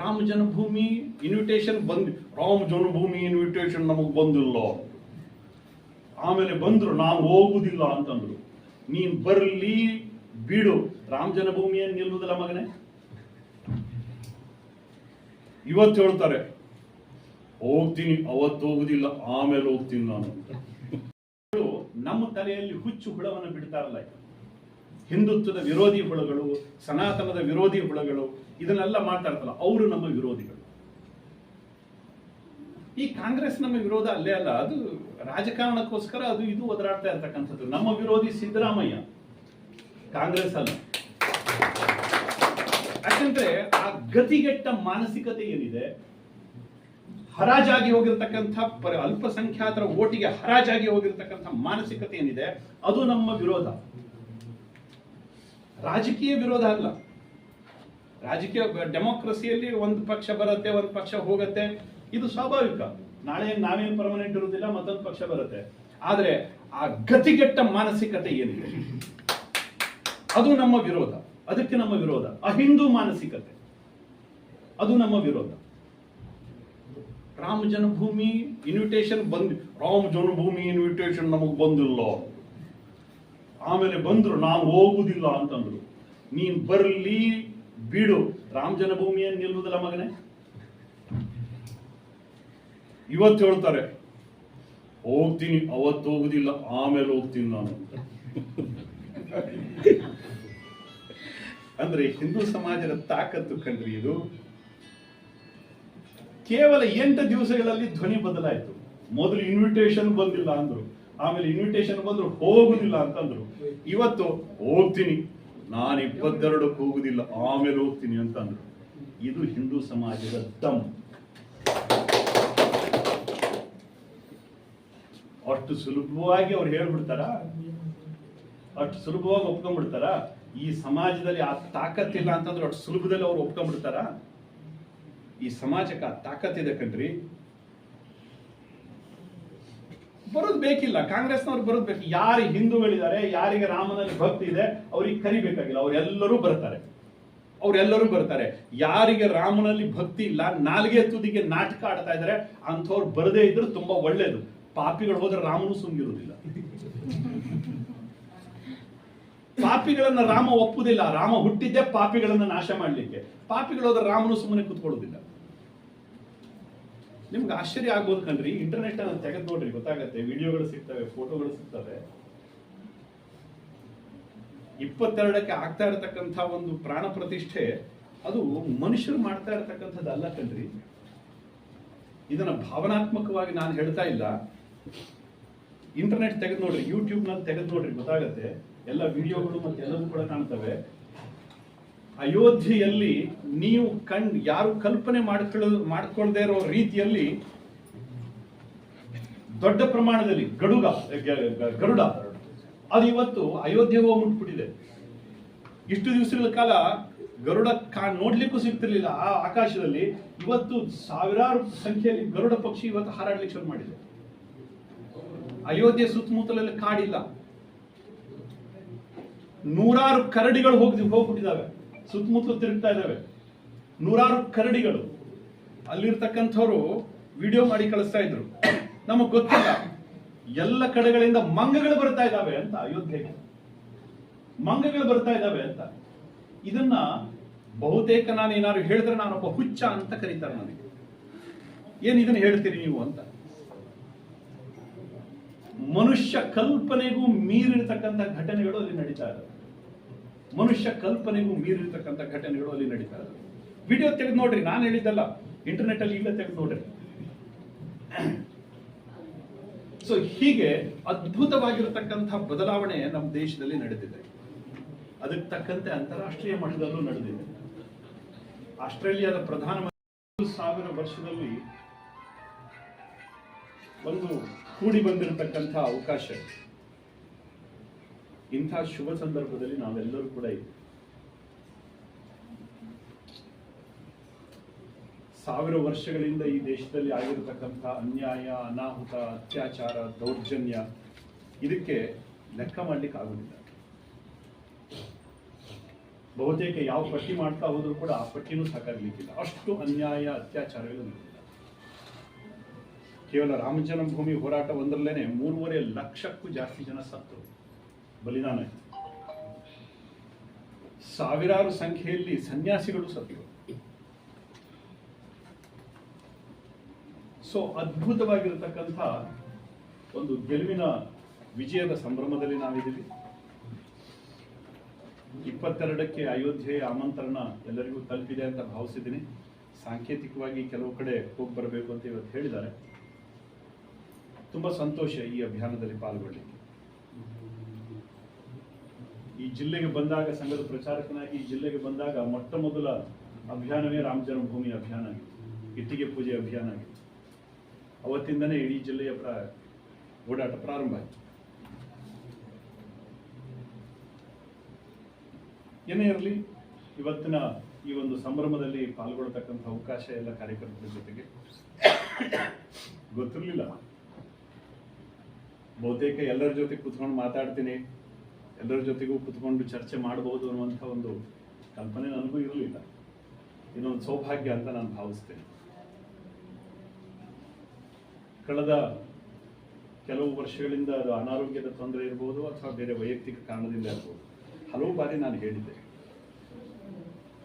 ರಾಮ ಜನ್ಮಭೂಮಿ invitation ಬಂದ್ ರಾಮ ಜನ್ಮಭೂಮಿ invitation ನಮಗ್ ಬಂದಿಲ್ಲ. ಆಮೇಲೆ ಬಂದ್ರು, ನಾವು ಹೋಗುದಿಲ್ಲ ಅಂತಂದ್ರು. ನೀನ್ ಬರಲಿ, ಬಿಡು. ರಾಮ ಜನ್ಮಭೂಮಿಯನ್ನು ನಿಲ್ಲುವುದಿಲ್ಲ ಮಗನೇ? ಇವತ್ತು ಹೇಳ್ತಾರೆ, ಹೋಗ್ತೀನಿ, ಅವತ್ತು ಹೋಗುದಿಲ್ಲ, ಆಮೇಲೆ ಹೋಗ್ತೀನಿ ನಾನು. ನಮ್ಮ ತಲೆಯಲ್ಲಿ ಹುಚ್ಚು ಹುಳವನ್ನು ಬಿಡ್ತಾರಲ್ಲ ಹಿಂದುತ್ವದ ವಿರೋಧಿ ಹುಳಗಳು, ಸನಾತನದ ವಿರೋಧಿ ಹುಳಗಳು, ಇದನ್ನೆಲ್ಲ ಮಾತಾಡ್ತಲ್ಲ, ಅವರು ನಮ್ಮ ವಿರೋಧಿಗಳು. ಈ ಕಾಂಗ್ರೆಸ್ ನಮ್ಮ ವಿರೋಧ ಅಲ್ಲೇ ಅಲ್ಲ, ಅದು ರಾಜಕಾರಣಕ್ಕೋಸ್ಕರ ಅದು ಇದು ಒದರಾಡ್ತಾ ಇರ್ತಕ್ಕಂಥದ್ದು. ನಮ್ಮ ವಿರೋಧಿ ಸಿದ್ದರಾಮಯ್ಯ. ಕಾಂಗ್ರೆಸ್ ಅಲ್ಲ. ಯಾಕಂದ್ರೆ ಆ ಗತಿಗೆಟ್ಟ ಮಾನಸಿಕತೆ ಏನಿದೆ, ಹರಾಜಾಗಿ ಹೋಗಿರ್ತಕ್ಕಂಥ ಅಲ್ಪಸಂಖ್ಯಾತರ ಓಟಿಗೆ ಹರಾಜಾಗಿ ಹೋಗಿರ್ತಕ್ಕಂಥ ಮಾನಸಿಕತೆ ಏನಿದೆ, ಅದು ನಮ್ಮ ವಿರೋಧ. ರಾಜಕೀಯ ವಿರೋಧ ಅಲ್ಲ. ರಾಜಕೀಯ ಡೆಮೋಕ್ರಸಿಯಲ್ಲಿ ಒಂದು ಪಕ್ಷ ಬರುತ್ತೆ, ಒಂದು ಪಕ್ಷ ಹೋಗುತ್ತೆ. ಇದು ಸ್ವಾಭಾವಿಕ. ನಾಳೆ ನಾವೇನು ಪರ್ಮನೆಂಟ್ ಇರುವುದಿಲ್ಲ, ಮತ್ತೊಂದು ಪಕ್ಷ ಬರುತ್ತೆ. ಆದರೆ ಆ ಗತಿಗೆಟ್ಟ ಮಾನಸಿಕತೆ ಏನಿದೆ? ಅದು ನಮ್ಮ ವಿರೋಧ. ಅದಕ್ಕೆ ನಮ್ಮ ವಿರೋಧ. ಅಹಿಂದೂ ಮಾನಸಿಕತೆ. ಅದು ನಮ್ಮ ವಿರೋಧ. ರಾಮ ಜನ್ಮಭೂಮಿ ಇನ್ವಿಟೇಷನ್ ಬಂದ್ ರಾಮ ಜನ್ಮಭೂಮಿ ಇನ್ವಿಟೇಷನ್ ನಮಗೆ ಬಂದಿಲ್ಲ? ಆಮೇಲೆ ಬಂದ್ರು ನಾನು ಹೋಗುದಿಲ್ಲ ಅಂತಂದ್ರು. ನೀನ್ ಬರ್ಲಿ ಬಿಡು. ರಾಮ ಜನ್ಮಭೂಮಿಯನ್ನು ನಿಲ್ಲುವುದಿಲ್ಲ ಮಗನೇ? ಇವತ್ತು ಹೇಳ್ತಾರೆ, ಹೋಗ್ತೀನಿ, ಅವತ್ತು ಹೋಗುದಿಲ್ಲ, ಆಮೇಲೆ ಹೋಗ್ತೀನಿ ನಾನು. ಅಂದ್ರೆ ಹಿಂದೂ ಸಮಾಜದ ತಾಕತ್ತು ಕಂಡ್ರಿ ಇದು. ಕೇವಲ ಎಂಟು ದಿವಸಗಳಲ್ಲಿ ಧ್ವನಿ ಬದಲಾಯಿತು. ಮೊದಲು ಇನ್ವಿಟೇಷನ್ ಬಂದಿಲ್ಲ ಅಂದ್ರು. ಆಮೇಲೆ ಇನ್ವಿಟೇಷನ್ ಬಂದ್ರು, ಹೋಗುದಿಲ್ಲ ಅಂತಂದ್ರು. ಇವತ್ತು ಹೋಗ್ತೀನಿ. ನಾನು ಇಪ್ಪತ್ತೆರಡಕ್ಕೆ ಹೋಗುದಿಲ್ಲ ಆಮೇಲೆ ಹೋಗ್ತೀನಿ ಅಂತಂದ್ರು. ಇದು ಹಿಂದೂ ಸಮಾಜದ ದಮ್. ಅಷ್ಟು ಸುಲಭವಾಗಿ ಅವ್ರು ಹೇಳ್ಬಿಡ್ತಾರ? ಅಷ್ಟು ಸುಲಭವಾಗಿ ಒಪ್ಕೊಂಡ್ಬಿಡ್ತಾರ? ಈ ಸಮಾಜದಲ್ಲಿ ಆ ತಾಕತ್ತಿಲ್ಲ ಅಂತಂದ್ರೆ ಅಷ್ಟು ಸುಲಭದಲ್ಲಿ ಅವ್ರು ಒಪ್ಕೊಂಡ್ಬಿಡ್ತಾರ? ಈ ಸಮಾಜಕ್ಕೆ ಆ ತಾಕತ್ತಿದೆ ಕಣ್ರಿ. ಬರೋದು ಬೇಕಿಲ್ಲ ಕಾಂಗ್ರೆಸ್ನವ್ರು ಬರೋದು ಬೇಕು ಯಾರು ಹಿಂದೂಗಳಿದ್ದಾರೆ, ಯಾರಿಗೆ ರಾಮನಲ್ಲಿ ಭಕ್ತಿ ಇದೆ, ಅವ್ರಿಗೆ ಕರಿಬೇಕಾಗಿಲ್ಲ. ಅವರೆಲ್ಲರೂ ಬರ್ತಾರೆ. ಅವರೆಲ್ಲರೂ ಬರ್ತಾರೆ. ಯಾರಿಗೆ ರಾಮನಲ್ಲಿ ಭಕ್ತಿ ಇಲ್ಲ, ನಾಲ್ಗೆ ತುದಿಗೆ ನಾಟಕ ಆಡ್ತಾ ಇದ್ದಾರೆ, ಅಂಥವ್ರು ಬರದೇ ಇದ್ರೆ ತುಂಬಾ ಒಳ್ಳೇದು. ಪಾಪಿಗಳು ಹೋದ್ರೆ ರಾಮನು ಸುಂಗಿರುವುದಿಲ್ಲ ಪಾಪಿಗಳನ್ನ ರಾಮ ಒಪ್ಪುದಿಲ್ಲ. ರಾಮ ಹುಟ್ಟಿದ್ದೆ ಪಾಪಿಗಳನ್ನ ನಾಶ ಮಾಡ್ಲಿಕ್ಕೆ. ಪಾಪಿಗಳು ಹೋದ್ರೆ ರಾಮನು ಸುಮ್ಮನೆ ಕೂತ್ಕೊಳ್ಳೋದಿಲ್ಲ ನಿಮ್ಗೆ ಆಶ್ಚರ್ಯ ಆಗ್ಬೋದು ಕಣ್ರಿ. ಇಂಟರ್ನೆಟ್ ಅನ್ನ ತೆಗೆದು ನೋಡ್ರಿ, ಗೊತ್ತಾಗತ್ತೆ. ವಿಡಿಯೋಗಳು ಸಿಗ್ತವೆ ಫೋಟೋಗಳು ಸಿಗ್ತವೆ. ಇಪ್ಪತ್ತೆರಡಕ್ಕೆ ಆಗ್ತಾ ಇರತಕ್ಕಂಥ ಒಂದು ಪ್ರಾಣ ಪ್ರತಿಷ್ಠೆ, ಅದು ಮನುಷ್ಯರು ಮಾಡ್ತಾ ಇರತಕ್ಕಂಥದ್ದು ಅಲ್ಲ ಕಣ್ರಿ. ಇದನ್ನ ಭಾವನಾತ್ಮಕವಾಗಿ ನಾನು ಹೇಳ್ತಾ ಇಲ್ಲ. ಇಂಟರ್ನೆಟ್ ತೆಗೆದು ನೋಡ್ರಿ ಯೂಟ್ಯೂಬ್ನಲ್ಲಿ ತೆಗೆದು ನೋಡ್ರಿ, ಗೊತ್ತಾಗತ್ತೆ. ಎಲ್ಲ ವಿಡಿಯೋಗಳು ಮತ್ತೆ ಎಲ್ಲವೂ ಕೂಡ ಕಾಣ್ತವೆ. ಅಯೋಧ್ಯೆಯಲ್ಲಿ ನೀವು ಕಣ್ ಯಾರು ಕಲ್ಪನೆ ಮಾಡ್ಕೊಳ್ಳೋ, ಮಾಡ್ಕೊಳ್ದೆ ಇರೋ ರೀತಿಯಲ್ಲಿ ದೊಡ್ಡ ಪ್ರಮಾಣದಲ್ಲಿ ಗಡುಗ ಗರುಡ. ಅದು ಇವತ್ತು ಅಯೋಧ್ಯೆ ಹೋಗಿ ಮುಟ್ಬಿಟ್ಟಿದೆ. ಇಷ್ಟು ದಿವಸಗಳ ಕಾಲ ಗರುಡ ಕಾ, ನೋಡ್ಲಿಕ್ಕೂ ಸಿಗ್ತಿರ್ಲಿಲ್ಲ ಆ ಆಕಾಶದಲ್ಲಿ. ಇವತ್ತು ಸಾವಿರಾರು ಸಂಖ್ಯೆಯಲ್ಲಿ ಗರುಡ ಪಕ್ಷಿ ಇವತ್ತು ಹಾರಾಡ್ಲಿಕ್ಕೆ ಶುರು ಮಾಡಿದೆ. ಅಯೋಧ್ಯೆ ಸುತ್ತಮುತ್ತಲಲ್ಲಿ ಕಾಡಿಲ್ಲ. ನೂರಾರು ಕರಡಿಗಳು ಹೋಗಿ ಹೋಗ್ಬಿಟ್ಟಿದ್ದಾವೆ ಸುತ್ತಮುತ್ತಲು ತಿರುಗ್ತಾ ಇದ್ದಾವೆ. ನೂರಾರು ಕರಡಿಗಳು. ಅಲ್ಲಿರ್ತಕ್ಕಂಥವ್ರು ವಿಡಿಯೋ ಮಾಡಿ ಕಳಿಸ್ತಾ ಇದ್ರು. ನಮಗ್ ಗೊತ್ತಿಲ್ಲ. ಎಲ್ಲ ಕಡೆಗಳಿಂದ ಮಂಗಗಳು ಬರ್ತಾ ಇದ್ದಾವೆ ಅಂತ ಅಯೋಧ್ಯೆಗೆ. ಮಂಗಗಳು ಬರ್ತಾ ಇದ್ದಾವೆ ಅಂತ. ಇದನ್ನ ಬಹುತೇಕ ನಾನು ಏನಾದ್ರು ಹೇಳಿದ್ರೆ ನಾನೊಬ್ಬ ಹುಚ್ಚ ಅಂತ ಕರೀತಾರೆ ನನಗೆ. ಏನ್ ಇದನ್ನ ಹೇಳ್ತೀರಿ ನೀವು ಅಂತ. ಮನುಷ್ಯ ಕಲ್ಪನೆಗೂ ಮೀರಿರ್ತಕ್ಕಂಥ ಘಟನೆಗಳು ಅಲ್ಲಿ ನಡೀತಾ ಇದ್ದಾವೆ. ಮನುಷ್ಯ ಕಲ್ಪನೆಗೂ ಮೀರಿರ್ತಕ್ಕಂಥ ಘಟನೆಗಳು ಅಲ್ಲಿ ನಡೀತಾ ಇದೆ ವಿಡಿಯೋ ತೆಗೆದು ನೋಡ್ರಿ, ನಾನು ಹೇಳಿದ್ದಲ್ಲ ಇಂಟರ್ನೆಟ್ ಅಲ್ಲಿ ಇಲ್ಲ ತೆಗೆದು ನೋಡ್ರಿ. ಸೊ ಹೀಗೆ ಅದ್ಭುತವಾಗಿರತಕ್ಕಂಥ ಬದಲಾವಣೆ ನಮ್ಮ ದೇಶದಲ್ಲಿ ನಡೆದಿದೆ. ಅದಕ್ಕೆ ತಕ್ಕಂತೆ ಅಂತಾರಾಷ್ಟ್ರೀಯ ಮಟ್ಟದಲ್ಲೂ ನಡೆದಿದೆ. ಆಸ್ಟ್ರೇಲಿಯಾದ ಪ್ರಧಾನಮಂತ್ರಿ ಸಾವಿರ ವರ್ಷದಲ್ಲಿ ಒಂದು ಕೂಡಿ ಬಂದಿರತಕ್ಕಂಥ ಅವಕಾಶ. ಇಂಥ ಶುಭ ಸಂದರ್ಭದಲ್ಲಿ ನಾವೆಲ್ಲರೂ ಕೂಡ ಇದ್ದೀವಿ ಸಾವಿರ ವರ್ಷಗಳಿಂದ ಈ ದೇಶದಲ್ಲಿ ಆಗಿರತಕ್ಕಂಥ ಅನ್ಯಾಯ, ಅನಾಹುತ, ಅತ್ಯಾಚಾರ, ದೌರ್ಜನ್ಯ, ಇದಕ್ಕೆ ಲೆಕ್ಕ ಮಾಡ್ಲಿಕ್ಕೆ ಆಗುದಿಲ್ಲ. ಬಹುತೇಕ ಯಾವ ಪಟ್ಟಿ ಮಾಡ್ತಾ ಹೋದ್ರು ಕೂಡ ಆ ಪಟ್ಟಿನೂ ಸಾಕಾಗಲಿಕ್ಕಿಲ್ಲ. ಅಷ್ಟು ಅನ್ಯಾಯ, ಅತ್ಯಾಚಾರಗಳು ಕೇವಲ ರಾಮ ಜನ್ಮಭೂಮಿ ಹೋರಾಟ ಒಂದರಲ್ಲೇನೆ ಮೂರುವರೆ ಲಕ್ಷಕ್ಕೂ ಜಾಸ್ತಿ ಜನ ಸತ್ತು ಬಲಿದಾನ. ಸಾವಿರಾರು ಸಂಖ್ಯೆಯಲ್ಲಿ ಸನ್ಯಾಸಿಗಳು ಸತ್ತು. ಸೊ ಅದ್ಭುತವಾಗಿರತಕ್ಕಂಥ ಒಂದು ಗೆಲುವಿನ ವಿಜಯದ ಸಂಭ್ರಮದಲ್ಲಿ ನಾವಿದ್ದೀವಿ. ಇಪ್ಪತ್ತೆರಡಕ್ಕೆ ಅಯೋಧ್ಯೆಯ ಆಮಂತ್ರಣ ಎಲ್ಲರಿಗೂ ತಲುಪಿದೆ ಅಂತ ಭಾವಿಸಿದ್ದೀನಿ. ಸಾಂಕೇತಿಕವಾಗಿ ಕೆಲವು ಕಡೆ ಹೋಗಿ ಬರಬೇಕು ಅಂತ ಇವತ್ತು ಹೇಳಿದ್ದಾರೆ. ತುಂಬಾ ಸಂತೋಷ ಈ ಅಭಿಯಾನದಲ್ಲಿ ಪಾಲ್ಗೊಳ್ಳಿಕ್ಕೆ. ಈ ಜಿಲ್ಲೆಗೆ ಬಂದಾಗ ಸಂಘದ ಪ್ರಚಾರಕನಾಗಿ ಈ ಜಿಲ್ಲೆಗೆ ಬಂದಾಗ ಮೊಟ್ಟ ಮೊದಲ ಅಭಿಯಾನವೇ ರಾಮ ಜನ್ಮಭೂಮಿ ಅಭಿಯಾನ ಆಗಿತ್ತು ಇಟ್ಟಿಗೆ ಪೂಜೆ ಅಭಿಯಾನ ಆಗಿತ್ತು ಅವತ್ತಿಂದನೇ ಇಡೀ ಜಿಲ್ಲೆಯ ಪ್ರ ಓಡಾಟ ಪ್ರಾರಂಭ ಆಯಿತು. ಏನೇ ಇರಲಿ, ಇವತ್ತಿನ ಈ ಒಂದು ಸಂಭ್ರಮದಲ್ಲಿ ಪಾಲ್ಗೊಳ್ತಕ್ಕಂಥ ಅವಕಾಶ ಎಲ್ಲ ಕಾರ್ಯಕರ್ತರ ಜೊತೆಗೆ ಗೊತ್ತಿರಲಿಲ್ಲ. ಬಹುತೇಕ ಎಲ್ಲರ ಜೊತೆ ಕೂತ್ಕೊಂಡು ಮಾತಾಡ್ತೀನಿ. ಎಲ್ಲರ ಜೊತೆಗೂ ಕುತ್ಕೊಂಡು ಚರ್ಚೆ ಮಾಡಬಹುದು ಅನ್ನುವಂಥ ಒಂದು ಕಲ್ಪನೆ ನನಗೂ ಇರಲಿಲ್ಲ. ಇನ್ನೊಂದು ಸೌಭಾಗ್ಯ ಅಂತ ನಾನು ಭಾವಿಸ್ತೇನೆ. ಕಳೆದ ಕೆಲವು ವರ್ಷಗಳಿಂದ ಅದು ಅನಾರೋಗ್ಯದ ತೊಂದರೆ ಇರ್ಬೋದು ಅಥವಾ ಬೇರೆ ವೈಯಕ್ತಿಕ ಕಾರಣದಿಂದ ಇರ್ಬೋದು. ಹಲವು ಬಾರಿ ನಾನು ಹೇಳಿದ್ದೆ.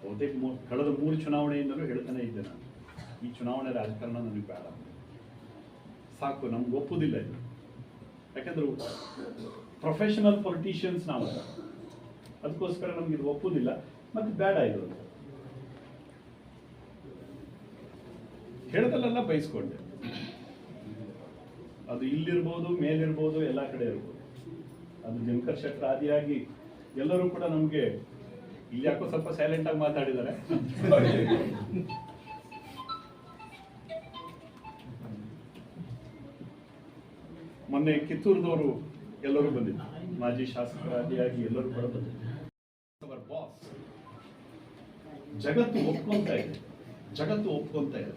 ಬಹುತೇಕ ಕಳೆದ ಮೂರು ಚುನಾವಣೆಯಿಂದಲೂ ಹೇಳ್ತಾನೆ ಇದ್ದೆ ನಾನು. ಈ ಚುನಾವಣೆ ರಾಜಕಾರಣ ನನಗೆ ಬೇಡ ಸಾಕು, ನಮ್ಗೆ ಒಪ್ಪುದಿಲ್ಲ ಇದು. ಯಾಕಂದ್ರೆ ಪ್ರೊಫೆಷನಲ್ ಪೊಲಿಟಿಷಿಯನ್ಸ್ ನಾವು. ಅದಕ್ಕೋಸ್ಕರ ನಮ್ಗೆ ಇದು ಒಪ್ಪುದಿಲ್ಲ, ಮತ್ತೆ ಬೇಡ ಇದು ಹೇಳ್ದಲ್ಲೆಲ್ಲ ಬಯಸ್ಕೊಂಡೆ ಅದು ಇಲ್ಲಿರ್ಬೋದು, ಮೇಲಿರ್ಬೋದು, ಎಲ್ಲ ಕಡೆ ಇರ್ಬೋದು. ಅದು ದಿನಕರ್ ಶೆಟ್ಟರ್ ಆದಿಯಾಗಿ ಎಲ್ಲರೂ ಕೂಡ ನಮಗೆ ಇಲ್ಲಿ ಯಾಕೋ ಸ್ವಲ್ಪ ಸೈಲೆಂಟ್ ಆಗಿ ಮಾತಾಡಿದ್ದಾರೆ. ಮೊನ್ನೆ ಕಿತ್ತೂರದವರು ಎಲ್ಲರೂ ಬಂದಿದ್ರು. ಮಾಜಿ ಶಾಸಕರಾದಿಯಾಗಿ ಎಲ್ಲರೂ ಕೂಡ ಬಂದಿದ್ರು. ಜಗತ್ತು ಒಪ್ಕೊಂತ ಇದೆ. ಜಗತ್ತು ಒಪ್ಕೊಂತ ಇದೆ.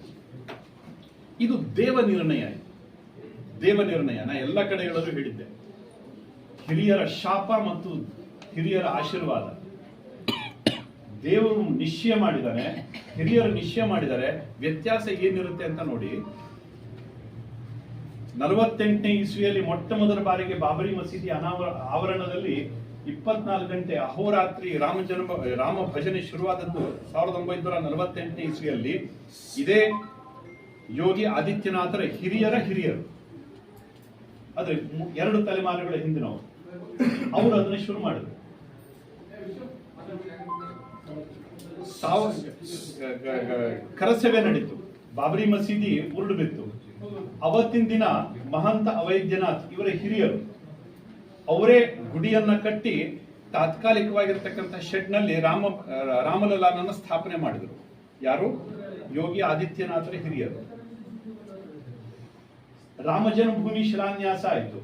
ಇದು ದೇವ ನಿರ್ಣಯ ದೇವ ನಿರ್ಣಯ. ನಾ ಎಲ್ಲ ಕಡೆಗಳಲ್ಲೂ ಹೇಳಿದ್ದೆ. ಹಿರಿಯರ ಶಾಪ ಮತ್ತು ಹಿರಿಯರ ಆಶೀರ್ವಾದ. ದೇವರು ನಿಶ್ಚಯ ಮಾಡಿದ್ದಾನೆ ಹಿರಿಯರು ನಿಶ್ಚಯ ಮಾಡಿದರೆ. ವ್ಯತ್ಯಾಸ ಏನಿರುತ್ತೆ ಅಂತ ನೋಡಿ. ನಲವತ್ತೆಂಟನೇ ಇಸ್ವಿಯಲ್ಲಿ ಮೊಟ್ಟ ಮೊದಲ ಬಾರಿಗೆ ಬಾಬರಿ ಮಸೀದಿ ಅನಾವರ, ಆವರಣದಲ್ಲಿ ಇಪ್ಪತ್ನಾಲ್ಕು ಗಂಟೆ ಅಹೋರಾತ್ರಿ ರಾಮ ಜನ್ಮ, ರಾಮ ಭಜನೆ ಶುರುವಾದದ್ದು ಸಾವಿರದ ಒಂಬೈನೂರ ನಲವತ್ತೆಂಟನೇ ಇಸ್ವಿಯಲ್ಲಿ. ಇದೇ ಯೋಗಿ ಆದಿತ್ಯನಾಥರ ಹಿರಿಯರ ಹಿರಿಯರು. ಅದ್ರೆ ಎರಡು ತಲೆಮಾರುಗಳ ಹಿಂದಿನವರು ಅವರು. ಅದನ್ನ ಶುರು ಮಾಡಿದ್ರು. ಗ- ನಡೀತು. ಬಾಬರಿ ಮಸೀದಿ ಉರುಳು ಬಿತ್ತು ಅವತ್ತಿನ ದಿನ ಮಹಂತ ಅವೈದ್ಯನಾಥ್ ಇವರ ಹಿರಿಯರು ಅವರೇ ಗುಡಿಯನ್ನ ಕಟ್ಟಿ ತಾತ್ಕಾಲಿಕವಾಗಿರ್ತಕ್ಕಂಥ ಶೆಡ್ನಲ್ಲಿ ರಾಮ, ರಾಮಲಲಾನನ್ನ ಸ್ಥಾಪನೆ ಮಾಡಿದರು. ಯಾರು? ಯೋಗಿ ಆದಿತ್ಯನಾಥರ ಹಿರಿಯರು. ರಾಮ ಜನ್ಮಭೂಮಿ ಶಿಲಾನ್ಯಾಸ ಆಯಿತು.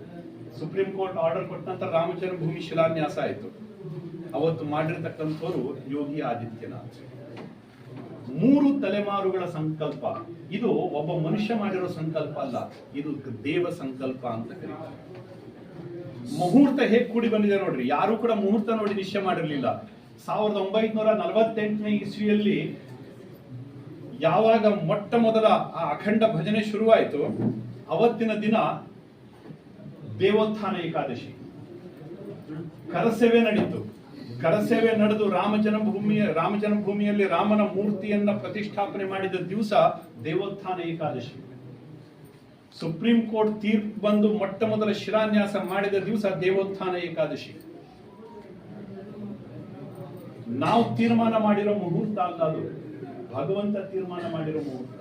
ಸುಪ್ರೀಂ ಕೋರ್ಟ್ ಆರ್ಡರ್ ಕೊಟ್ಟ ನಂತರ ರಾಮ ಜನ್ಮಭೂಮಿ ಶಿಲಾನ್ಯಾಸ ಆಯಿತು. ಅವತ್ತು ಮಾಡಿರ್ತಕ್ಕಂಥವ್ರು ಯೋಗಿ ಆದಿತ್ಯನಾಥ್. ಮೂರು ತಲೆಮಾರುಗಳ ಸಂಕಲ್ಪ. ಇದು ಒಬ್ಬ ಮನುಷ್ಯ ಮಾಡಿರೋ ಸಂಕಲ್ಪ ಅಲ್ಲ, ಇದು ದೇವ ಸಂಕಲ್ಪ ಅಂತ ಕರೀತಾರೆ. ಮುಹೂರ್ತ ಹೇಗ್ ಕೂಡಿ ಬಂದಿದೆ ನೋಡ್ರಿ, ಯಾರು ಕೂಡ ಮುಹೂರ್ತ ನೋಡಿ ನಿಶ್ಚಯ ಮಾಡಿರಲಿಲ್ಲ. ಸಾವಿರದ ಒಂಬೈನೂರ ನಲವತ್ತೆಂಟನೇ ಇಸ್ವಿಯಲ್ಲಿ ಯಾವಾಗ ಮೊಟ್ಟ ಮೊದಲ ಆ ಅಖಂಡ ಭಜನೆ ಶುರುವಾಯಿತು, ಅವತ್ತಿನ ದಿನ ದೇವೋತ್ಥಾನ ಏಕಾದಶಿ. ಕರಸೇವೆ ನಡೀತು. ಕರಸೇವೆ ನಡೆದು ರಾಮ ರಾಮಜನ್ಮಭೂಮಿಯಲ್ಲಿ ರಾಮ ಜನ್ಮಭೂಮಿಯಲ್ಲಿ ರಾಮನ ಮೂರ್ತಿಯನ್ನ ಪ್ರತಿಷ್ಠಾಪನೆ ಮಾಡಿದ ದಿವಸ ದೇವೋತ್ಥಾನ ಏಕಾದಶಿ. ಸುಪ್ರೀಂ ಕೋರ್ಟ್ ತೀರ್ಪು ಬಂದು ಮೊಟ್ಟ ಮೊದಲ ಶಿಲಾನ್ಯಾಸ ಮಾಡಿದ ದಿವಸ ದೇವೋತ್ಥಾನ ಏಕಾದಶಿ. ನಾವು ತೀರ್ಮಾನ ಮಾಡಿರೋ ಮುಹೂರ್ತ ಅಲ್ಲ ಅದು. ಭಗವಂತ ತೀರ್ಮಾನ ಮಾಡಿರೋ ಮುಹೂರ್ತ.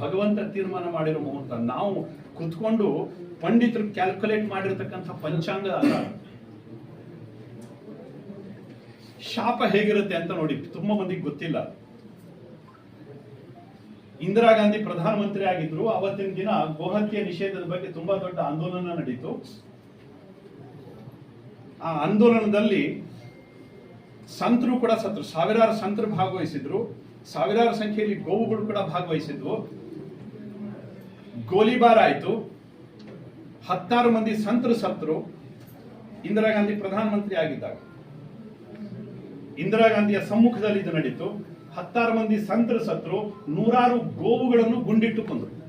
ಭಗವಂತ ತೀರ್ಮಾನ ಮಾಡಿರೋ ಮುಹೂರ್ತ. ನಾವು ಕುತ್ಕೊಂಡು ಪಂಡಿತರು ಕ್ಯಾಲ್ಕುಲೇಟ್ ಮಾಡಿರ್ತಕ್ಕಂಥ ಪಂಚಾಂಗ ಅಲ್ಲ ಅದು. ಶಾಪ ಹೇಗಿರುತ್ತೆ ಅಂತ ನೋಡಿ, ತುಂಬಾ ಮಂದಿಗೆ ಗೊತ್ತಿಲ್ಲ. ಇಂದಿರಾ ಗಾಂಧಿ ಪ್ರಧಾನಮಂತ್ರಿ ಆಗಿದ್ರು, ಅವತ್ತಿನ ದಿನ ಗೋಹತ್ಯೆ ನಿಷೇಧದ ಬಗ್ಗೆ ತುಂಬಾ ದೊಡ್ಡ ಆಂದೋಲನ ನಡೀತು. ಆ ಆಂದೋಲನದಲ್ಲಿ ಸಂತರು ಕೂಡ ಸತ್ರು ಸಾವಿರಾರು ಸಂತರು ಭಾಗವಹಿಸಿದ್ರು, ಸಾವಿರಾರು ಸಂಖ್ಯೆಯಲ್ಲಿ ಗೋವುಗಳು ಕೂಡ ಭಾಗವಹಿಸಿದ್ವು. ಗೋಲಿಬಾರ್ ಆಯ್ತು. ಹತ್ತಾರು ಮಂದಿ ಸಂತರು ಸತ್ರು ಇಂದಿರಾ ಗಾಂಧಿ ಪ್ರಧಾನಮಂತ್ರಿ ಆಗಿದ್ದಾಗ. ಇಂದಿರಾ ಗಾಂಧಿಯ ಸಮ್ಮುಖದಲ್ಲಿ ಇದು ನಡೀತು. ಹತ್ತಾರು ಮಂದಿ ಸಂತರ ಸತ್ರು ನೂರಾರು ಗೋವುಗಳನ್ನು ಗುಂಡಿಟ್ಟು ಕೊಂದರು.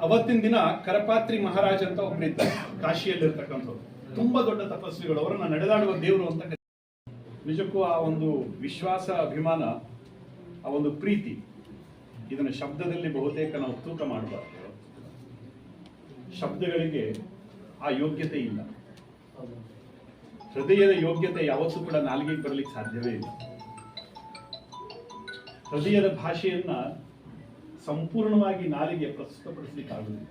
ಅವತ್ತಿನ ದಿನ ಕರಪಾತ್ರಿ ಮಹಾರಾಜ ಅಂತ ಒಬ್ಬರಿದ್ದ ಕಾಶಿಯಲ್ಲಿರ್ತಕ್ಕಂಥವ್ರು. ತುಂಬಾ ದೊಡ್ಡ ತಪಸ್ವಿಗಳು. ಅವರನ್ನ ನಡೆದಾಡುವ ದೇವರು ಅಂತ ನಿಜಕ್ಕೂ ಆ ಒಂದು ವಿಶ್ವಾಸ, ಅಭಿಮಾನ, ಆ ಒಂದು ಪ್ರೀತಿ ಇದನ್ನು ಶಬ್ದದಲ್ಲಿ ಬಹುತೇಕ ನಾವು ತೂಕ ಮಾಡಬಾರ್ದು. ಶಬ್ದಗಳಿಗೆ ಆ ಯೋಗ್ಯತೆ ಇಲ್ಲ. ಹೃದಯದ ಯೋಗ್ಯತೆ ಯಾವತ್ತೂ ಕೂಡ ನಾಲ್ಗೆಗೆ ಬರಲಿಕ್ಕೆ ಸಾಧ್ಯವೇ ಇಲ್ಲ. ಹೃದಯದ ಭಾಷೆಯನ್ನ ಸಂಪೂರ್ಣವಾಗಿ ನಾಲಿಗೆ ಪ್ರಸ್ತುತಪಡಿಸಲಿಕ್ಕೆ ಆಗುವುದಿಲ್ಲ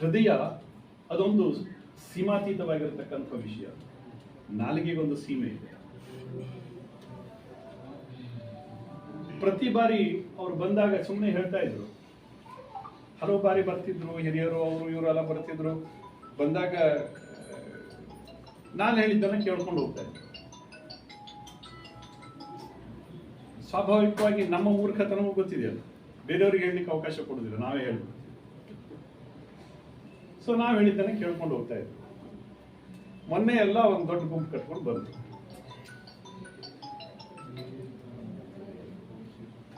ಹೃದಯ ಅದೊಂದು ಸೀಮಾತೀತವಾಗಿರತಕ್ಕಂಥ ವಿಷಯ. ನಾಲಿಗೆಗೊಂದು ಸೀಮೆ ಇದೆ. ಪ್ರತಿ ಬಾರಿ ಅವ್ರು ಬಂದಾಗ ಸುಮ್ಮನೆ ಹೇಳ್ತಾ ಇದ್ರು. ಹಲವು ಬಾರಿ ಬರ್ತಿದ್ರು, ಹಿರಿಯರು, ಅವರು ಇವರೆಲ್ಲ ಬರ್ತಿದ್ರು. ಬಂದಾಗ ನಾನು ಹೇಳಿದ್ದನ್ನು ಕೇಳ್ಕೊಂಡು ಹೋಗ್ತಾ ಇದ್ದೆ. ಸ್ವಾಭಾವಿಕವಾಗಿ ನಮ್ಮ ಮೂರ್ಖತನವೂ ಗೊತ್ತಿದೆಯಲ್ಲ. ಬೇರೆಯವ್ರಿಗೆ ಹೇಳಲಿಕ್ಕೆ ಅವಕಾಶ ಕೊಡೋದಿಲ್ಲ ನಾವೇ ಹೇಳ್ಬೋದು ಸೊ ನಾವು ಹೇಳಿದ್ದನ್ನು ಕೇಳ್ಕೊಂಡು ಹೋಗ್ತಾ ಇದ್ವಿ ಮೊನ್ನೆ ಎಲ್ಲ ಒಂದು ದೊಡ್ಡ ಗುಂಪು ಕಟ್ಕೊಂಡು ಬಂತು.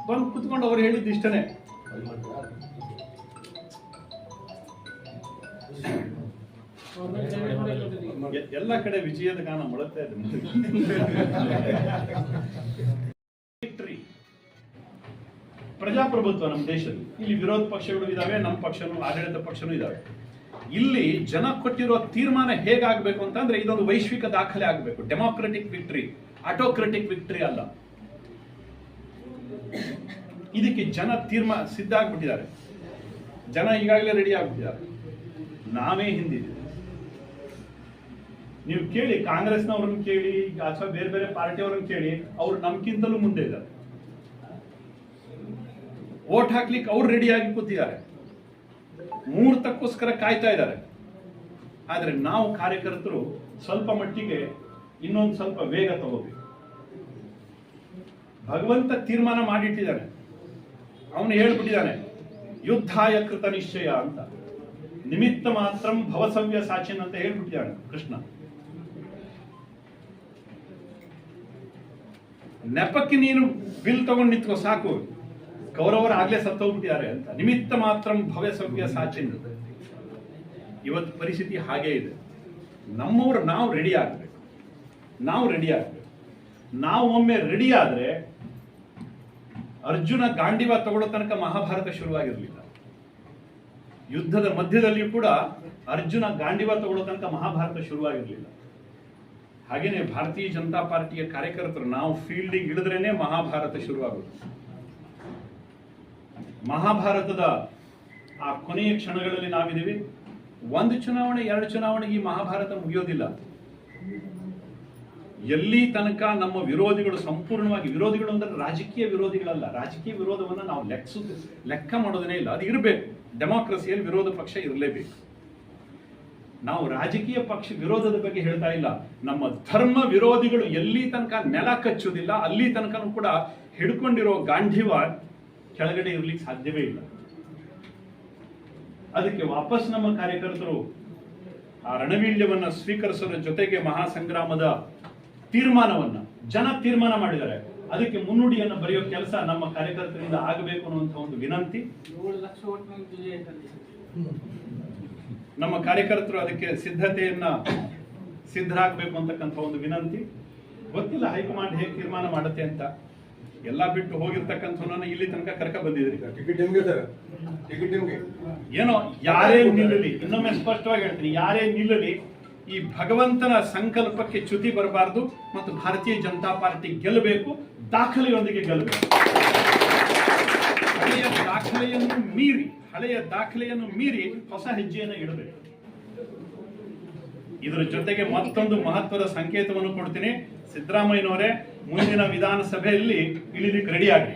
ಬಂದು ಕುತ್ಕೊಂಡು ಅವ್ರು ಹೇಳಿದ್ದು ಇಷ್ಟನೇ. ಎಲ್ಲ ಕಡೆ ವಿಜಯದ ಗಾನ ಮೊಳಗ್ತಾ. ಪ್ರಜಾಪ್ರಭುತ್ವ ನಮ್ಮ ದೇಶದಲ್ಲಿ. ಇಲ್ಲಿ ವಿರೋಧ ಪಕ್ಷಗಳು ಇದಾವೆ, ನಮ್ಮ ಪಕ್ಷನೂ, ಆಡಳಿತ ಪಕ್ಷನೂ ಇದಾವೆ. ಇಲ್ಲಿ ಜನ ಕೊಟ್ಟಿರೋ ತೀರ್ಮಾನ ಹೇಗಾಗಬೇಕು ಅಂತಂದ್ರೆ ಇದೊಂದು ವೈಶ್ವಿಕ ದಾಖಲೆ ಆಗಬೇಕು. ಡೆಮಾಕ್ರೆಟಿಕ್ ವಿಕ್ಟ್ರಿ ಆಟೋಕ್ರೆಟಿಕ್ ವಿಕ್ಟ್ರಿ ಅಲ್ಲ. ಇದಕ್ಕೆ ಜನ ತೀರ್ಮಾನ ಸಿದ್ಧ ಆಗ್ಬಿಟ್ಟಿದ್ದಾರೆ. ಜನ ಈಗಾಗಲೇ ರೆಡಿ ಆಗ್ಬಿಟ್ಟಿದ್ದಾರೆ. ನಾವೇ ಹಿಂದಿದ್ದೀವಿ. ನೀವು ಕೇಳಿ, ಕಾಂಗ್ರೆಸ್ನವ್ರನ್ನ ಕೇಳಿ, ಅಥವಾ ಬೇರೆ ಬೇರೆ ಪಾರ್ಟಿಯವ್ರನ್ನ ಕೇಳಿ, ಅವ್ರು ನಮ್ಗಿಂತಲೂ ಮುಂದೆ ಇದ್ದಾರೆ. ವೋಟ್ ಹಾಕ್ಲಿಕ್ಕೆ ಅವ್ರು ರೆಡಿಯಾಗಿ ಕೂತಿದ್ದಾರೆ. ಮುಹೂರ್ತಕ್ಕೋಸ್ಕರ ಕಾಯ್ತಾ ಇದ್ದಾರೆ. ಆದರೆ ನಾವು ಕಾರ್ಯಕರ್ತರು ಸ್ವಲ್ಪ ಮಟ್ಟಿಗೆ ಇನ್ನೊಂದು ಸ್ವಲ್ಪ ವೇಗ ತಗೋಬೇಕು. ಭಗವಂತ ತೀರ್ಮಾನ ಮಾಡಿಟ್ಟಿದ್ದಾನೆ. ಅವನು ಹೇಳ್ಬಿಟ್ಟಿದ್ದಾನೆ, ಯುದ್ಧಾಯ ಕೃತ ನಿಶ್ಚಯ ಅಂತ. ನಿಮಿತ್ತ ಮಾತ್ರ ಭವಸವ್ಯ ಸಾಚಿನ್ ಅಂತ ಹೇಳ್ಬಿಟ್ಟಿದ್ದಾನೆ ಕೃಷ್ಣ. ನೆಪಕ್ಕೆ ನೀನು ಬಿಲ್ ತಗೊಂಡು ಸಾಕು. ಕೌರವರು ಆಗ್ಲೇ ಸತ್ತೋಗ್ಬಿಟ್ಟಿದ್ದಾರೆ ಅಂತ. ನಿಮಿತ್ತ ಮಾತ್ರ ಭವ್ಯ ಸೌಖ್ಯ ಸಾಚಿನ್. ಇವತ್ತು ಪರಿಸ್ಥಿತಿ ಹಾಗೇ ಇದೆ. ನಮ್ಮವರು ನಾವು ರೆಡಿ ಆಗ್ಬೇಕು. ನಾವು ರೆಡಿ ಆಗ್ಬೇಕು. ನಾವು ಒಮ್ಮೆ ರೆಡಿ ಆದ್ರೆ ಅರ್ಜುನ ಗಾಂಡಿವ ತಗೊಳ್ಳೋ ತನಕ ಮಹಾಭಾರತ ಶುರುವಾಗಿರಲಿಲ್ಲ. ಯುದ್ಧದ ಮಧ್ಯದಲ್ಲಿಯೂ ಕೂಡ ಅರ್ಜುನ ಗಾಂಡಿವ ತಗೊಳ್ಳೋ ತನಕ ಮಹಾಭಾರತ ಶುರುವಾಗಿರಲಿಲ್ಲ. ಹಾಗೇನೆ ಭಾರತೀಯ ಜನತಾ ಪಾರ್ಟಿಯ ಕಾರ್ಯಕರ್ತರು ನಾವು ಫೀಲ್ಡಿಗೆ ಇಳಿದ್ರೇನೆ ಮಹಾಭಾರತ ಶುರುವಾಗುತ್ತೆ ಮಹಾಭಾರತದ ಆ ಕೊನೆಯ ಕ್ಷಣಗಳಲ್ಲಿ ನಾವಿದ್ದೀವಿ. ಒಂದು ಚುನಾವಣೆ, ಎರಡು ಚುನಾವಣೆ ಈ ಮಹಾಭಾರತ ಮುಗಿಯೋದಿಲ್ಲ. ಎಲ್ಲಿ ತನಕ ನಮ್ಮ ವಿರೋಧಿಗಳು ಸಂಪೂರ್ಣವಾಗಿ, ವಿರೋಧಿಗಳು ಅಂದ್ರೆ ರಾಜಕೀಯ ವಿರೋಧಿಗಳಲ್ಲ. ರಾಜಕೀಯ ವಿರೋಧವನ್ನ ನಾವು ಲೆಕ್ಸು, ಲೆಕ್ಕ ಮಾಡೋದನ್ನೇ ಇಲ್ಲ. ಅದು ಇರಬೇಕು. ಡೆಮಾಕ್ರಸಿಯಲ್ಲಿ ವಿರೋಧ ಪಕ್ಷ ಇರಲೇಬೇಕು. ನಾವು ರಾಜಕೀಯ ಪಕ್ಷ ವಿರೋಧದ ಬಗ್ಗೆ ಹೇಳ್ತಾ ಇಲ್ಲ. ನಮ್ಮ ಧರ್ಮ ವಿರೋಧಿಗಳು ಎಲ್ಲಿ ತನಕ ನೆಲ ಕಚ್ಚುವುದಿಲ್ಲ ಅಲ್ಲಿ ತನಕನೂ ಕೂಡ ಹಿಡ್ಕೊಂಡಿರೋ ಗಾಂಧಿವ ಕೆಳಗಡೆ ಇರ್ಲಿಕ್ಕೆ ಸಾಧ್ಯವೇ ಇಲ್ಲ. ಅದಕ್ಕೆ ವಾಪಸ್ ನಮ್ಮ ಕಾರ್ಯಕರ್ತರು ಆ ರಣವೀಳ್ಯವನ್ನ ಸ್ವೀಕರಿಸೋದ್ರ ಜೊತೆಗೆ ಮಹಾಸಂಗ್ರಾಮದ ತೀರ್ಮಾನವನ್ನ ಜನ ತೀರ್ಮಾನ ಮಾಡಿದ್ದಾರೆ. ಅದಕ್ಕೆ ಮುನ್ನುಡಿಯನ್ನು ಬರೆಯೋ ಕೆಲಸ ನಮ್ಮ ಕಾರ್ಯಕರ್ತರಿಂದ ಆಗಬೇಕು ಅನ್ನುವಂಥ ಒಂದು ವಿನಂತಿ. ಏಳು ಲಕ್ಷ. ನಮ್ಮ ಕಾರ್ಯಕರ್ತರು ಅದಕ್ಕೆ ಸಿದ್ಧತೆಯನ್ನ ಸಿದ್ಧರಾಗಬೇಕು ಅಂತಕ್ಕಂಥ ಒಂದು ವಿನಂತಿ. ಗೊತ್ತಿಲ್ಲ ಹೈಕಮಾಂಡ್ ಹೇಗೆ ತೀರ್ಮಾನ ಮಾಡುತ್ತೆ ಅಂತ. ಎಲ್ಲ ಬಿಟ್ಟು ಹೋಗಿರ್ತಕ್ಕಂಥವನ್ನ ಇಲ್ಲಿ ತನಕ ಕರ್ಕ ಬಂದಿದ್ರಿ ಟಿಕೆಟ್ ನಿಮ್ಗೆ ಸರ್. ಟಿಕೆಟ್ ನಿಮ್ಗೆ. ಏನೋ ಯಾರೇ ನಿಲ್ಲಲಿ ಇನ್ನೊಮ್ಮೆ ಸ್ಪಷ್ಟವಾಗಿ ಹೇಳ್ತೀನಿ ಯಾರೇ ನಿಲ್ಲಲಿ ಈ ಭಗವಂತನ ಸಂಕಲ್ಪಕ್ಕೆ ಚ್ಯುತಿ ಬರಬಾರದು ಮತ್ತು ಭಾರತೀಯ ಜನತಾ ಪಾರ್ಟಿ ಗೆಲ್ಲಬೇಕು ದಾಖಲೆಯೊಂದಿಗೆ ಗೆಲ್ಲಬೇಕು. ಹಳೆಯ ದಾಖಲೆಯನ್ನು ಮೀರಿ, ಹಳೆಯ ದಾಖಲೆಯನ್ನು ಮೀರಿ ಹೊಸ ಹೆಜ್ಜೆಯನ್ನು ಇಡಬೇಕು. ಇದರ ಜೊತೆಗೆ ಮತ್ತೊಂದು ಮಹತ್ವದ ಸಂಕೇತವನ್ನು ಕೊಡ್ತೀನಿ. ಸಿದ್ದರಾಮಯ್ಯನವರೇ, ಮುಂದಿನ ವಿಧಾನಸಭೆಯಲ್ಲಿ ಇಳಿಲಿಕ್ಕೆ ರೆಡಿ ಆಗಿ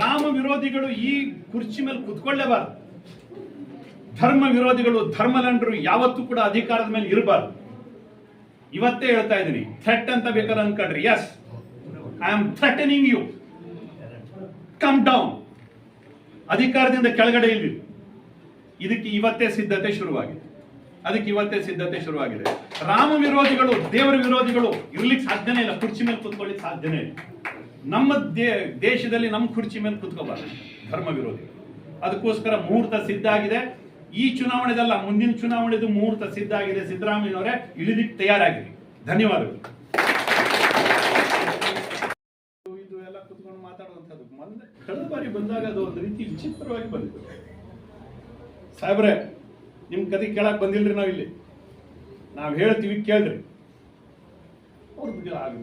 ರಾಮ ವಿರೋಧಿಗಳು ಈ ಕುರ್ಚಿ ಮೇಲೆ ಕುತ್ಕೊಳ್ಳೇಬಾರದು. ಧರ್ಮ ವಿರೋಧಿಗಳು ಧರ್ಮಲಂಡರು ಯಾವತ್ತೂ ಕೂಡ ಅಧಿಕಾರದ ಮೇಲೆ ಇರಬಾರ್ದು. ಇವತ್ತೇ ಹೇಳ್ತಾ ಇದ್ದೀನಿ ಥ್ರೆಟ್ ಅಂತ ಬೇಕಾದ್ರೆ ಅನ್ಕೊಂಡ್ರಿ. Yes I am threatening you come down ಅಧಿಕಾರದಿಂದ ಕೆಳಗಡೆ ಇಲ್ಲಿ ಇದಕ್ಕೆ ಇವತ್ತೇ ಸಿದ್ಧತೆ ಶುರುವಾಗಿದೆ. ಅದಕ್ಕೆ ಇವತ್ತೇ ಸಿದ್ಧತೆ ಶುರುವಾಗಿದೆ. ರಾಮ ವಿರೋಧಿಗಳು, ದೇವರ ವಿರೋಧಿಗಳು ಇರ್ಲಿಕ್ಕೆ ಸಾಧ್ಯನೇ ಇಲ್ಲ. ಕುರ್ಚಿ ಮೇಲೆ ಕುತ್ಕೊಳ್ಳಿಕ್ಕೆ ಸಾಧ್ಯನೇ ಇಲ್ಲ. ನಮ್ಮ ದೇಶದಲ್ಲಿ ನಮ್ಮ ಕುರ್ಚಿ ಮೇಲೆ ಕುತ್ಕೋಬಾರ್ದು ಧರ್ಮ ವಿರೋಧಿ. ಅದಕ್ಕೋಸ್ಕರ ಮುಹೂರ್ತ ಸಿದ್ಧ ಆಗಿದೆ. ಈ ಚುನಾವಣೆದಲ್ಲ, ಮುಂದಿನ ಚುನಾವಣೆದು ಮುಹೂರ್ತ ಸಿದ್ಧ ಆಗಿದೆ ಸಿದ್ದರಾಮಯ್ಯನವರೇ. ಇಳಿದಿಕ್ಕೆ ತಯಾರಾಗಿರಿ. ಧನ್ಯವಾದಗಳು ಇದು ಎಲ್ಲ ಕುತ್ಕೊಂಡು ಮಾತಾಡುವಂಥದ್ದು ಮೊನ್ನೆ ಕಳೆದ ಬಾರಿ ಬಂದಾಗ ಅದು ಒಂದು ರೀತಿ ವಿಚಿತ್ರವಾಗಿ ಬಂದಿತ್ತು. ಸಾಹೇಬ್ರೆ, ನಿಮ್ ಕತೆ ಕೇಳಕ್ ಬಂದಿಲ್ರಿ ನಾವಿಲ್ಲಿ ನಾವ್ ಹೇಳ್ತೀವಿ, ಕೇಳ್ರಿ. ಅವ್ರ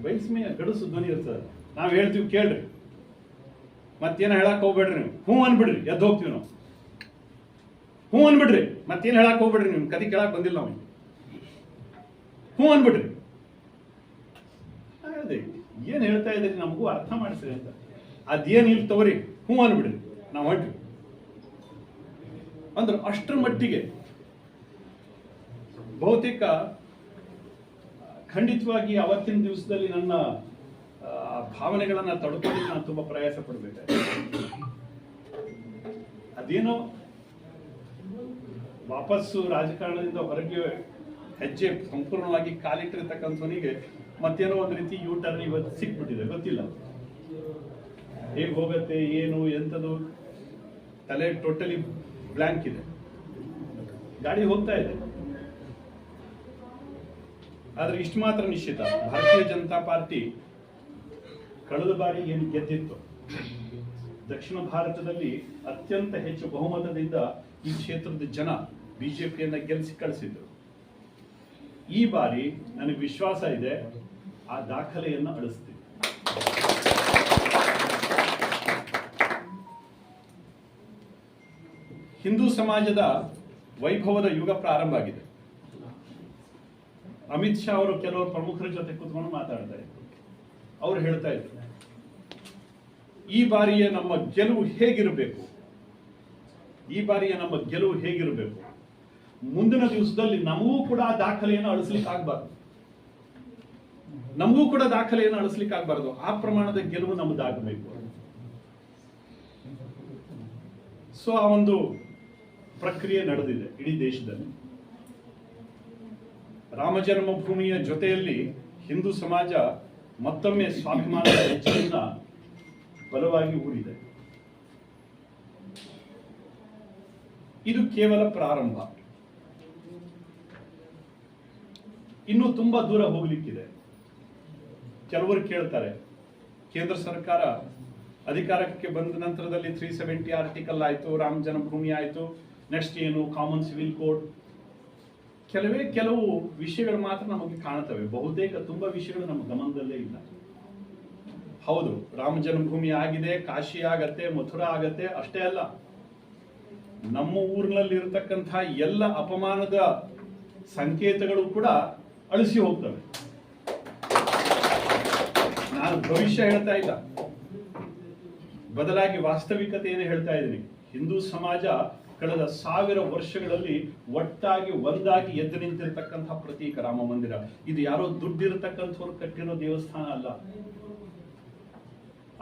ಬೈಸ್ಮೇ, ಗಡಸು ಧ್ವನಿ ಇರ್ತದೆ. ನಾವ್ ಹೇಳ್ತೀವಿ, ಕೇಳ್ರಿ. ಮತ್ತೇನ ಹೇಳಕ್ ಹೋಗ್ಬೇಡ್ರಿ ನೀವು? ಹ್ಞೂ ಅನ್ಬಿಡ್ರಿ, ಎದ್ದು ಹೋಗ್ತೀವಿ ನಾವು. ಹ್ಞೂ ಅನ್ಬಿಡ್ರಿ, ಮತ್ತೇನ್ ಹೇಳಕ್ ಹೋಗ್ಬೇಡ್ರಿ ನಿಮ್ ಕತೆ ಕೇಳಕ್ ಬಂದಿಲ್ಲ ನಾವು. ಹ್ಞೂ ಅನ್ಬಿಡ್ರಿ. ಏನ್ ಹೇಳ್ತಾ ಇದ್ದೀರಿ ನಮಗೂ ಅರ್ಥ ಮಾಡಿಸ್ರಿ ಅಂತ. ಅದೇನ್ ಇಲ್ಲಿ ತಗೋರಿ. ಹ್ಞೂ ಅನ್ಬಿಡ್ರಿ ನಾವು ಹೊಂಟ್ವಿ. ಅಂದ್ರೆ ಅಷ್ಟರ ಮಟ್ಟಿಗೆ ಬಹುತೇಕ ಖಂಡಿತವಾಗಿ ಅವತ್ತಿನ ದಿವಸದಲ್ಲಿ ನನ್ನ ಭಾವನೆಗಳನ್ನು ತಡ್ಕೊಳ್ಳಿಕ್ಕೆ ನಾನು ತುಂಬಾ ಪ್ರಯಾಸ ಪಡ್ಬೇಕು ಅದೇನೋ ವಾಪಸ್ಸು ರಾಜಕಾರಣದಿಂದ ಹೊರಗೆ ಹೆಜ್ಜೆ ಸಂಪೂರ್ಣವಾಗಿ ಕಾಲಿಟ್ಟಿರ್ತಕ್ಕಂಥವನಿಗೆ ಮತ್ತೇನೋ ಒಂದು ರೀತಿ ಯೂ ಟರ್ನ್ ಇವತ್ತು ಸಿಕ್ಬಿಟ್ಟಿದೆ. ಗೊತ್ತಿಲ್ಲ. ಹೇಗೆ ಹೋಗತ್ತೆ, ಏನು ಎಂಥದ್ದು ತಲೆ ಟೋಟಲಿ ಬ್ಲ್ಯಾಂಕ್ ಇದೆ. ಗಾಡಿ ಹೋಗ್ತಾ ಇದೆ. ಆದ್ರೆ ಇಷ್ಟು ಮಾತ್ರ ನಿಶ್ಚಿತ. ಭಾರತೀಯ ಜನತಾ ಪಾರ್ಟಿ ಕಳೆದ ಬಾರಿ ಏನು ಗೆದ್ದಿತ್ತು. ದಕ್ಷಿಣ ಭಾರತದಲ್ಲಿ ಅತ್ಯಂತ ಹೆಚ್ಚು ಬಹುಮತದಿಂದ ಈ ಕ್ಷೇತ್ರದ ಜನ ಬಿಜೆಪಿಯನ್ನ ಗೆಲ್ಲಿಸಿ ಕಳಿಸಿದ್ರು. ಈ ಬಾರಿ ನನಗೆ ವಿಶ್ವಾಸ ಇದೆ, ಆ ದಾಖಲೆಯನ್ನು ಅಳಿಸ್ತೀವಿ ಹಿಂದೂ ಸಮಾಜದ ವೈಭವದ ಯುಗ ಪ್ರಾರಂಭ ಆಗಿದೆ. ಅಮಿತ್ ಶಾ ಅವರು ಕೆಲವರು ಪ್ರಮುಖರ ಜೊತೆ ಕೂತ್ಕೊಂಡು ಮಾತಾಡ್ತಾ ಇದ್ರು ಅವ್ರು ಹೇಳ್ತಾ ಇದ್ರು, ಈ ಬಾರಿಯ ನಮ್ಮ ಗೆಲುವು ಹೇಗಿರಬೇಕು? ಈ ಬಾರಿಯ ನಮ್ಮ ಗೆಲುವು ಹೇಗಿರಬೇಕು? ಮುಂದಿನ ದಿವಸದಲ್ಲಿ ನಮಗೂ ಕೂಡ ಆ ದಾಖಲೆಯನ್ನು ಅಳಿಸ್ಲಿಕ್ಕೆ ಆಗ್ಬಾರ್ದು. ನಮಗೂ ಕೂಡ ದಾಖಲೆಯನ್ನು ಅಳಿಸ್ಲಿಕ್ಕೆ ಆಗ್ಬಾರ್ದು. ಆ ಪ್ರಮಾಣದ ಗೆಲುವು ನಮ್ದಾಗಬೇಕು. ಸೊ ಆ ಒಂದು ಪ್ರಕ್ರಿಯೆ ನಡೆದಿದೆ ಇಡೀ ದೇಶದಲ್ಲಿ. ರಾಮ ಜನ್ಮಭೂಮಿಯ ಜೊತೆಯಲ್ಲಿ ಹಿಂದೂ ಸಮಾಜ ಮತ್ತೊಮ್ಮೆ ಸ್ವಾಭಿಮಾನದ ಹೆಚ್ಚಿನ ಬಲವಾಗಿ ಊರಿದೆ. ಇದು ಕೇವಲ ಪ್ರಾರಂಭ. ಇನ್ನೂ ತುಂಬಾ ದೂರ ಹೋಗ್ಲಿಕ್ಕಿದೆ. ಕೆಲವರು ಕೇಳ್ತಾರೆ, ಕೇಂದ್ರ ಸರ್ಕಾರ ಅಧಿಕಾರಕ್ಕೆ ಬಂದ ನಂತರದಲ್ಲಿ ತ್ರೀ ಸೆವೆಂಟಿ ಆರ್ಟಿಕಲ್ ಆಯಿತು, ರಾಮ ಜನ್ಮಭೂಮಿ ಆಯ್ತು ನೆಕ್ಸ್ಟ್ ಏನು ಕಾಮನ್ ಸಿವಿಲ್ ಕೋಡ್ ಕೆಲವೇ ಕೆಲವು ವಿಷಯಗಳು ಮಾತ್ರ ನಮಗೆ ಕಾಣುತ್ತವೆ. ಬಹುತೇಕ ತುಂಬಾ ವಿಷಯಗಳು ನಮ್ಮ ಗಮನದಲ್ಲೇ ಇಲ್ಲ. ಹೌದು, ರಾಮ ಜನ್ಮಭೂಮಿ ಆಗಿದೆ, ಕಾಶಿ ಆಗತ್ತೆ, ಮಥುರಾ ಆಗತ್ತೆ, ಅಷ್ಟೇ ಅಲ್ಲ. ನಮ್ಮ ಊರಿನಲ್ಲಿ ಇರತಕ್ಕಂತಹ ಎಲ್ಲ ಅಪಮಾನದ ಸಂಕೇತಗಳು ಕೂಡ ಅಳಿಸಿ ಹೋಗ್ತವೆ. ನಾನು ಭವಿಷ್ಯ ಹೇಳ್ತಾ ಇಲ್ಲ. ಬದಲಾಗಿ ವಾಸ್ತವಿಕತೆಯನ್ನು ಹೇಳ್ತಾ ಇದ್ದೀನಿ. ಹಿಂದೂ ಸಮಾಜ ಕಳೆದ ಸಾವಿರ ವರ್ಷಗಳಲ್ಲಿ ಒಟ್ಟಾಗಿ ಒಂದಾಗಿ ಎದ್ದು ನಿಂತಿರತಕ್ಕಂಥ ಪ್ರತೀಕ ರಾಮ ಮಂದಿರ. ಇದು ಯಾರೋ ದುಡ್ಡಿರತಕ್ಕಂಥವ್ರು ಕಟ್ಟಿರೋ ದೇವಸ್ಥಾನ ಅಲ್ಲ.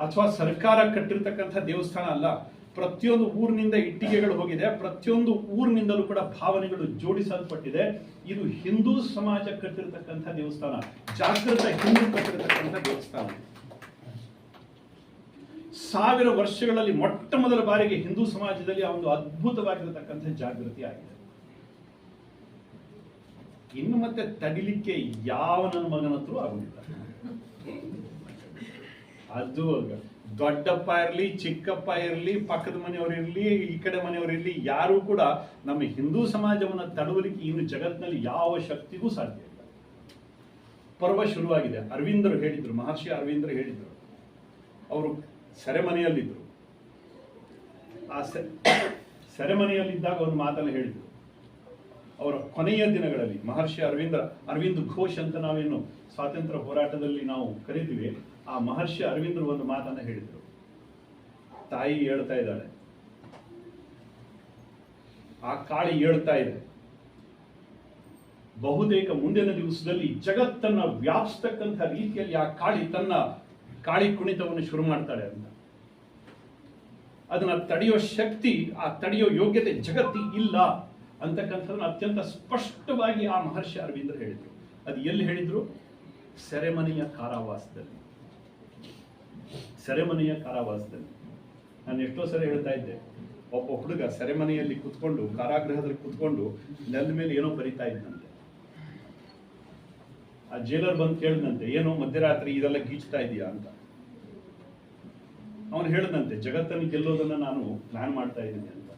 ಅಥವಾ ಸರ್ಕಾರ ಕಟ್ಟಿರ್ತಕ್ಕಂಥ ದೇವಸ್ಥಾನ ಅಲ್ಲ. ಪ್ರತಿಯೊಂದು ಊರಿನಿಂದ ಇಟ್ಟಿಗೆಗಳು ಹೋಗಿದೆ. ಪ್ರತಿಯೊಂದು ಊರಿನಿಂದಲೂ ಕೂಡ ಭಾವನೆಗಳು ಜೋಡಿಸಲ್ಪಟ್ಟಿದೆ. ಇದು ಹಿಂದೂ ಸಮಾಜ ಕಟ್ಟಿರತಕ್ಕಂಥ ದೇವಸ್ಥಾನ. ಜಾಗೃತ ಹಿಂದೂ ಕಟ್ಟಿರ್ತಕ್ಕಂಥ ದೇವಸ್ಥಾನ. ಸಾವಿರ ವರ್ಷಗಳಲ್ಲಿ ಮೊಟ್ಟ ಮೊದಲ ಬಾರಿಗೆ ಹಿಂದೂ ಸಮಾಜದಲ್ಲಿ ಆ ಒಂದು ಅದ್ಭುತವಾಗಿರತಕ್ಕಂಥ ಜಾಗೃತಿ ಆಗಿದೆ. ಇನ್ನು ಮತ್ತೆ ತಡಿಲಿಕ್ಕೆ ಯಾವ ನನ್ನ ಮಗನ ಹತ್ರ ಆಗುದಿಲ್ಲ. ಅದು ದೊಡ್ಡಪ್ಪ ಇರಲಿ, ಚಿಕ್ಕಪ್ಪ ಇರಲಿ, ಪಕ್ಕದ ಮನೆಯವರು ಇರಲಿ, ಈ ಕಡೆ ಮನೆಯವರು ಇರಲಿ, ಯಾರು ಕೂಡ ನಮ್ಮ ಹಿಂದೂ ಸಮಾಜವನ್ನು ತಡವಲಿಕ್ಕೆ ಇನ್ನು ಜಗತ್ತಿನಲ್ಲಿ ಯಾವ ಶಕ್ತಿಗೂ ಸಾಧ್ಯ ಇಲ್ಲ. ಪರ್ವ ಶುರುವಾಗಿದೆ. ಅರವಿಂದರು ಹೇಳಿದ್ರು, ಮಹರ್ಷಿ ಅರವಿಂದರು ಹೇಳಿದ್ರು. ಅವರು ಸೆರೆಮನೆಯಲ್ಲಿದ್ದರು ಆ ಸೆರೆಮನೆಯಲ್ಲಿದ್ದಾಗ ಒಂದು ಮಾತನ್ನು ಹೇಳಿದರು. ಅವರ ಕೊನೆಯ ದಿನಗಳಲ್ಲಿ, ಮಹರ್ಷಿ ಅರವಿಂದ, ಅರವಿಂದ್ ಘೋಷ್ ಅಂತ ನಾವೇನು ಸ್ವಾತಂತ್ರ್ಯ ಹೋರಾಟದಲ್ಲಿ ನಾವು ಕರಿತೀವಿ, ಆ ಮಹರ್ಷಿ ಅರವಿಂದರು ಒಂದು ಮಾತನ್ನ ಹೇಳಿದರು. ತಾಯಿ ಹೇಳ್ತಾ ಇದ್ದಾಳೆ, ಆ ಕಾಳಿ ಹೇಳ್ತಾ ಇದೆ, ಬಹುತೇಕ ಮುಂದಿನ ದಿವಸದಲ್ಲಿ ಜಗತ್ತನ್ನ ವ್ಯಾಪಿಸ್ತಕ್ಕಂಥ ರೀತಿಯಲ್ಲಿ ಆ ಕಾಳಿ ತನ್ನ ಕಾಳಿ ಕುಣಿತವನ್ನು ಶುರು ಮಾಡ್ತಾಳೆ ಅಂತ. ಅದನ್ನ ತಡೆಯೋ ಶಕ್ತಿ, ಆ ತಡೆಯೋ ಯೋಗ್ಯತೆ ಜಗತ್ತಿ ಇಲ್ಲ ಅಂತಕ್ಕಂಥದ್ದನ್ನು ಅತ್ಯಂತ ಸ್ಪಷ್ಟವಾಗಿ ಆ ಮಹರ್ಷಿ ಅರವಿಂದರು ಹೇಳಿದರು. ಅದು ಎಲ್ಲಿ ಹೇಳಿದ್ರು? ಸೆರೆಮನೆಯ ಕಾರಾವಾಸದಲ್ಲಿ. ಸೆರೆಮನೆಯ ಕಾರಾವಾಸದಲ್ಲಿ. ನಾನು ಎಷ್ಟೋ ಸರಿ ಹೇಳ್ತಾ ಇದ್ದೆ, ಒಬ್ಬ ಹುಡುಗ ಸೆರೆಮನೆಯಲ್ಲಿ ಕುತ್ಕೊಂಡು, ಕಾರಾಗೃಹದಲ್ಲಿ ಕುತ್ಕೊಂಡು, ನೆಲದ ಮೇಲೆ ಏನೋ ಬರಿತಾ ಇದ್ದಂತೆ ಆ ಜೈಲರ್ ಬಂದು ಕೇಳಿದಂತೆ ಏನು ಮಧ್ಯರಾತ್ರಿ ಇದೆಲ್ಲ ಗೀಚ್ತಾ ಇದೆಯಾ? ಅಂತ. ಅವನು ಹೇಳಿದಂತೆ ಜಗತ್ತನ್ನು ಗೆಲ್ಲೋದನ್ನ ನಾನು ಪ್ಲಾನ್ ಮಾಡ್ತಾ ಇದ್ದೀನಿ ಅಂತ.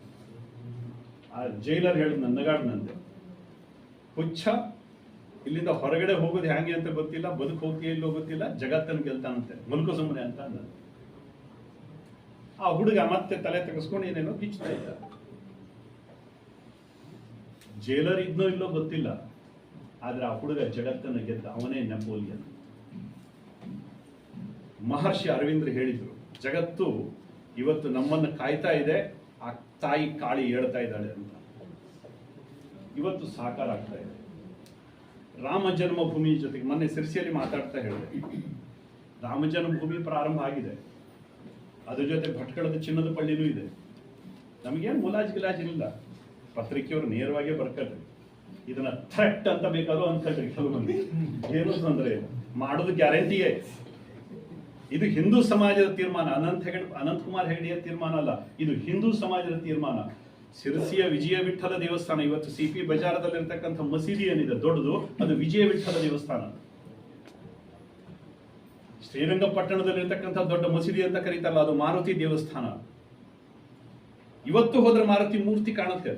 ಆ ಜೈಲರ್ ಹೇಳಿದ ನನ್ನಗಾಡ್ನಂತೆ, ಹುಚ್ಚ, ಇಲ್ಲಿಂದ ಹೊರಗಡೆ ಹೋಗೋದು ಹ್ಯಾಂಗೆ ಅಂತ ಗೊತ್ತಿಲ್ಲ, ಬದುಕು ಹೋಗ್ತೀಯ ಇಲ್ಲೋ ಗೊತ್ತಿಲ್ಲ, ಜಗತ್ತನ್ನು ಗೆಲ್ತಾನಂತೆ, ಮಲ್ಕೋ ಸುಮ್ಮನೆ ಅಂತ ಅಂದ ಆ ಹುಡುಗ ಮತ್ತೆ ತಲೆ ತೆಗೆಸ್ಕೊಂಡು ಏನೇನೋ ಕಿಚ್ತಾ ಇದ್ದ. ಜೈಲರ್ ಇದ್ನೋ ಇಲ್ಲೋ ಗೊತ್ತಿಲ್ಲ. ಆದ್ರೆ ಆ ಹುಡುಗ ಜಗತ್ತನ್ನು ಗೆದ್ದ ಅವನೇ ನೆಪೋಲಿಯನ್. ಮಹರ್ಷಿ ಅರವಿಂದ್ರ ಹೇಳಿದ್ರು, ಜಗತ್ತು ಇವತ್ತು ನಮ್ಮನ್ನು ಕಾಯ್ತಾ ಇದೆ, ಆ ತಾಯಿ ಕಾಳಿ ಹೇಳ್ತಾ ಇದ್ದಾಳೆ ಅಂತ. ಇವತ್ತು ಸಾಕಾರ ಆಗ್ತಾ ಇದೆ. ರಾಮ ಜನ್ಮಭೂಮಿ ಜೊತೆಗೆ ಮೊನ್ನೆ ಸಿರ್ಸಿಯಲ್ಲಿ ಮಾತಾಡ್ತಾ ಹೇಳಿದೆ. ರಾಮ ಜನ್ಮಭೂಮಿ ಪ್ರಾರಂಭ ಆಗಿದೆ. ಅದ್ರ ಜೊತೆ ಭಟ್ಕಳದ ಚಿನ್ನದ ಪಳ್ಳಿನೂ ಇದೆ. ನಮಗೇನು ಮುಲಾಜ್ ಗಿಲಾಜ್ ಇಲ್ಲ ಪತ್ರಿಕೆಯವರು ನೇರವಾಗಿ ಬರ್ಕೊಳ್ರಿ ಇದನ್ನ ಥ್ರೆಟ್ ಅಂತ ಬೇಕಾದ್ರೂ ಅನ್ಕೊಳ್ರಿ ಕೆಲವು ಮಂದಿ ಏನು ಅಂದ್ರೆ ಮಾಡೋದು ಗ್ಯಾರಂಟಿಯೇ ಇದು ಹಿಂದೂ ಸಮಾಜದ ತೀರ್ಮಾನ. ಅನಂತ ಹೆಗಡೆ ಅನಂತಕುಮಾರ್ ಹೆಗಡೆಯ ತೀರ್ಮಾನ ಅಲ್ಲ. ಇದು ಹಿಂದೂ ಸಮಾಜದ ತೀರ್ಮಾನ. ಸಿರಸಿಯ ವಿಜಯ ವಿಠಲ ದೇವಸ್ಥಾನ ಇವತ್ತು ಸಿ ಪಿ ಬಜಾರದಲ್ಲಿರ್ತಕ್ಕಂಥ ಮಸೀದಿ ಏನಿದೆ, ದೊಡ್ಡದು, ಅದು ವಿಜಯ ವಿಠಲ ದೇವಸ್ಥಾನ. ಶ್ರೀರಂಗಪಟ್ಟಣದಲ್ಲಿರ್ತಕ್ಕಂಥ ದೊಡ್ಡ ಮಸೀದಿ ಅಂತ ಕರೀತಾರಲ್ಲ, ಅದು ಮಾರುತಿ ದೇವಸ್ಥಾನ. ಇವತ್ತು ಹೋದ್ರೆ ಮಾರುತಿ ಮೂರ್ತಿ ಕಾಣುತ್ತೆ.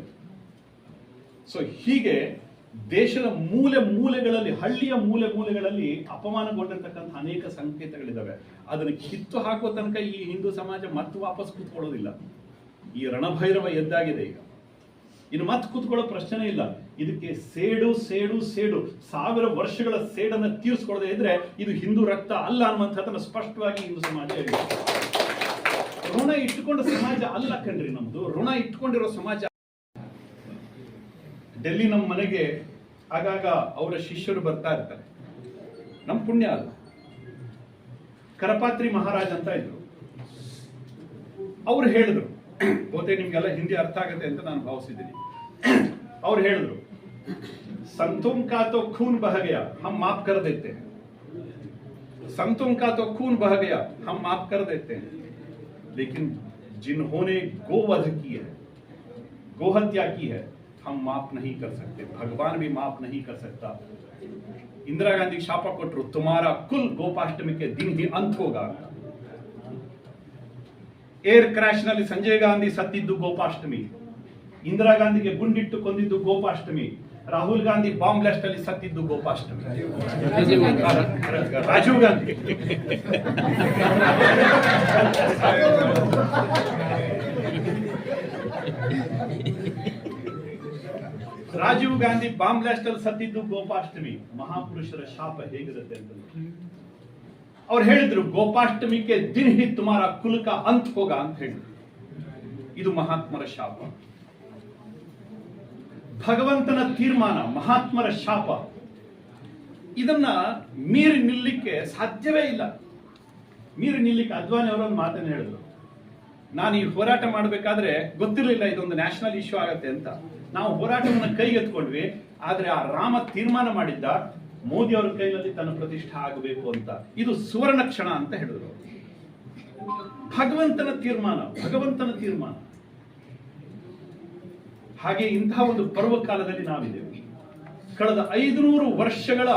ಸೊ ಹೀಗೆ ದೇಶದ ಮೂಲೆ ಮೂಲೆಗಳಲ್ಲಿ, ಹಳ್ಳಿಯ ಮೂಲೆ ಮೂಲೆಗಳಲ್ಲಿ ಅಪಮಾನಗೊಂಡಿರ್ತಕ್ಕಂಥ ಅನೇಕ ಸಂಕೇತಗಳಿದ್ದಾವೆ. ಅದನ್ನು ಕಿತ್ತು ಹಾಕುವ ತನಕ ಈ ಹಿಂದೂ ಸಮಾಜ ಮತ್ತೆ ವಾಪಸ್ ಕೂತ್ಕೊಳ್ಳೋದಿಲ್ಲ. ಈ ರಣಭೈರವ ಎದ್ದಾಗಿದೆ ಈಗ. ಇನ್ನು ಮತ್ತೆ ಕೂತ್ಕೊಳ್ಳೋ ಪ್ರಶ್ನೆ ಇಲ್ಲ. ಇದಕ್ಕೆ ಸೇಡು ಸೇಡು ಸೇಡು, ಸಾವಿರ ವರ್ಷಗಳ ಸೇಡನ್ನು ತೀರಿಸ್ಕೊಳ್ಳದೆ ಇದ್ರೆ ಇದು ಹಿಂದೂ ರಕ್ತ ಅಲ್ಲ ಅನ್ನುವಂಥದ್ದನ್ನು ಸ್ಪಷ್ಟವಾಗಿ ಹಿಂದೂ ಸಮಾಜ ಹೇಳಿದೆ. ಋಣ ಇಟ್ಟುಕೊಂಡ ಸಮಾಜ ಅಲ್ಲ ಕಣ್ರಿ ನಮ್ದು. ಋಣ ಇಟ್ಕೊಂಡಿರೋ ಸಮಾಜ ಡೆಲ್ಲಿ ನಮ್ಮ ಮನೆಗೆ ಆಗಾಗ ಅವರ ಶಿಷ್ಯರು ಬರ್ತಾ ಇರ್ತಾರೆ ನಮ್ಮ ಪುಣ್ಯ ಅದು ಕರಪಾತ್ರಿ ಮಹಾರಾಜ್ ಅಂತ ಇದ್ರು ಅವ್ರು ಹೇಳಿದ್ರು ಬಹುತೇಕ ನಿಮ್ಗೆಲ್ಲ ಹಿಂದಿ ಅರ್ಥ ಆಗುತ್ತೆ ಅಂತ ನಾನು ಭಾವಿಸಿದ್ದೀನಿ ಅವ್ರು ಹೇಳಿದ್ರು संतों का तो खून बह गया हम माफ कर देते हैं संतों का तो खून बह गया हम माफ कर देते हैं लेकिन जिन्होंने गोवध की है गोहत्या की है हम माफ नहीं कर सकते भगवान भी माफ नहीं कर सकता इंदिरा गांधी ಶಾಪ ಕೊಟ್ಟರು तुम्हारा कुल गोपाष्टमी के दिन ही अंत होगा ಅಂತ ಏರ್ ಕ್ರಾಶ್ ನಲ್ಲಿ ಸಂಜಯ್ ಗಾಂಧಿ ಸತ್ತಿದ್ದು ಗೋಪಾಷ್ಟಮಿ ಇಂದಿರಾ ಗಾಂಧಿಗೆ ಗುಂಡಿಟ್ಟು ಕೊಂದಿದ್ದು ಗೋಪಾಷ್ಟಮಿ ರಾಹುಲ್ ಗಾಂಧಿ ಬಾಂಬ್ ಬ್ಲಾಸ್ಟ್ ಅಲ್ಲಿ ಸತ್ತಿದ್ದು ಗೋಪಾಷ್ಟಮಿ ರಾಜೀವ್ ಗಾಂಧಿ ರಾಜೀವ್ ಗಾಂಧಿ ಬಾಂಬ್ ಬ್ಲಾಸ್ಟ್ ಅಲ್ಲಿ ಸತ್ತಿದ್ದು ಗೋಪಾಷ್ಟಮಿ. ಮಹಾಪುರುಷರ ಶಾಪ ಹೇಗಿರುತ್ತೆ ಅಂತ ಅವ್ರು ಹೇಳಿದ್ರು, ಗೋಪಾಷ್ಟಮಿಗೆ ದಿನ ಹಿ ತುಮಾರ ಕುಲಕ ಅಂತ ಹೋಗ ಅಂತ ಹೇಳಿದ್ರು. ಇದು ಮಹಾತ್ಮರ ಶಾಪ. ಭಗವಂತನ ತೀರ್ಮಾನ ಮಹಾತ್ಮರ ಶಾಪ. ಇದನ್ನ ಮೀರಿ ನಿಲ್ಲಿಕ್ಕೆ ಸಾಧ್ಯವೇ ಇಲ್ಲ. ಮೀರಿ ನಿಲ್ಲಿಕ್ಕೆ ಅದ್ವಾನಿ ಅವರೊಂದು ಮಾತನ್ನು ಹೇಳಿದ್ರು. ನಾನು ಈ ಹೋರಾಟ ಮಾಡಬೇಕಾದ್ರೆ ಗೊತ್ತಿರಲಿಲ್ಲ ಇದೊಂದು ನ್ಯಾಷನಲ್ ಇಶ್ಯೂ ಆಗತ್ತೆ ಅಂತ. ನಾವು ಹೋರಾಟವನ್ನು ಕೈಗೆತ್ಕೊಂಡ್ವಿ ಆದ್ರೆ ಆ ರಾಮ ತೀರ್ಮಾನ ಮಾಡಿದ್ದ ಮೋದಿ ಅವರ ಕೈನಲ್ಲಿ ತನ್ನ ಪ್ರತಿಷ್ಠೆ ಆಗಬೇಕು ಅಂತ. ಇದು ಸುವರ್ಣ ಕ್ಷಣ ಅಂತ ಹೇಳಿದ್ರು. ಭಗವಂತನ ತೀರ್ಮಾನ ಭಗವಂತನ ತೀರ್ಮಾನ. ಹಾಗೆ ಇಂತಹ ಒಂದು ಪರ್ವಕಾಲದಲ್ಲಿ ನಾವಿದ್ದೇವೆ. ಕಳೆದ ಐದುನೂರು ವರ್ಷಗಳ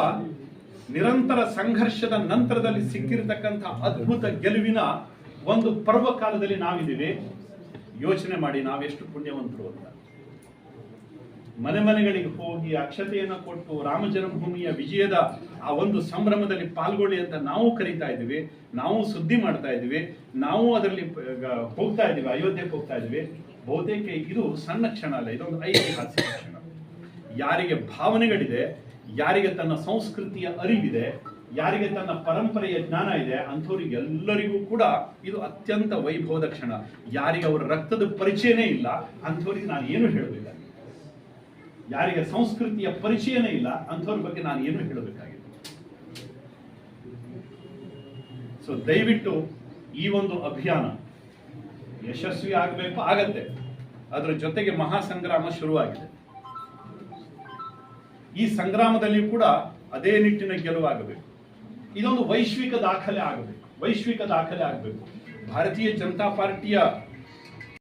ನಿರಂತರ ಸಂಘರ್ಷದ ನಂತರದಲ್ಲಿ ಸಿಕ್ಕಿರತಕ್ಕಂಥ ಅದ್ಭುತ ಗೆಲುವಿನ ಒಂದು ಪರ್ವಕಾಲದಲ್ಲಿ ನಾವಿದ್ದೀವಿ. ಯೋಚನೆ ಮಾಡಿ ನಾವೆಷ್ಟು ಪುಣ್ಯವಂತರು ಅಂತ. ಮನೆ ಮನೆಗಳಿಗೆ ಹೋಗಿ ಅಕ್ಷತೆಯನ್ನು ಕೊಟ್ಟು ರಾಮ ಜನ್ಮಭೂಮಿಯ ವಿಜಯದ ಆ ಒಂದು ಸಂಭ್ರಮದಲ್ಲಿ ಪಾಲ್ಗೊಳ್ಳಿ ಅಂತ ನಾವು ಕರಿತಾ ಇದ್ದೀವಿ. ನಾವು ಸುದ್ದಿ ಮಾಡ್ತಾ ಇದ್ದೀವಿ. ನಾವು ಅದರಲ್ಲಿ ಹೋಗ್ತಾ ಇದ್ದೀವಿ, ಅಯೋಧ್ಯೆಗೆ ಹೋಗ್ತಾ ಇದ್ದೀವಿ. ಬಹುತೇಕ ಇದು ಸಣ್ಣ ಕ್ಷಣ ಅಲ್ಲ, ಇದೊಂದು ಐತಿಹಾಸಿಕ ಕ್ಷಣ. ಯಾರಿಗೆ ಭಾವನೆಗಳಿದೆ, ಯಾರಿಗೆ ತನ್ನ ಸಂಸ್ಕೃತಿಯ ಅರಿವಿದೆ ಯಾರಿಗೆ ತನ್ನ ಪರಂಪರೆಯ ಜ್ಞಾನ ಇದೆ ಅಂಥವ್ರಿಗೆಲ್ಲರಿಗೂ ಕೂಡ ಇದು ಅತ್ಯಂತ ವೈಭವದ ಕ್ಷಣ. ಯಾರಿಗೆ ಅವರ ರಕ್ತದ ಪರಿಚಯನೇ ಇಲ್ಲ, ಅಂಥವ್ರಿಗೆ ನಾನು ಏನು ಹೇಳಬೇಕಾಗಿಲ್ಲ ಯಾರಿಗೆ ಸಂಸ್ಕೃತಿಯ ಪರಿಚಯನೇ ಇಲ್ಲ, ಅಂಥವ್ರ ಬಗ್ಗೆ ನಾನು ಏನು ಹೇಳಬೇಕಾಗಿದೆ ಸೊ ದಯವಿಟ್ಟು ಈ ಒಂದು ಅಭಿಯಾನ ಯಶಸ್ವಿ ಆಗಬೇಕು, ಆಗತ್ತೆ. ಅದರ ಜೊತೆಗೆ ಮಹಾಸಂಗ್ರಾಮ ಶುರುವಾಗಿದೆ. ಈ ಸಂಗ್ರಾಮದಲ್ಲಿ ಕೂಡ ಅದೇ ನಿಟ್ಟಿನ ಗೆಲುವಾಗಬೇಕು. ಇದೊಂದು ವೈಶ್ವಿಕ ದಾಖಲೆ ಆಗಬೇಕು ವೈಶ್ವಿಕ ದಾಖಲೆ ಆಗಬೇಕು. ಭಾರತೀಯ ಜನತಾ ಪಾರ್ಟಿಯ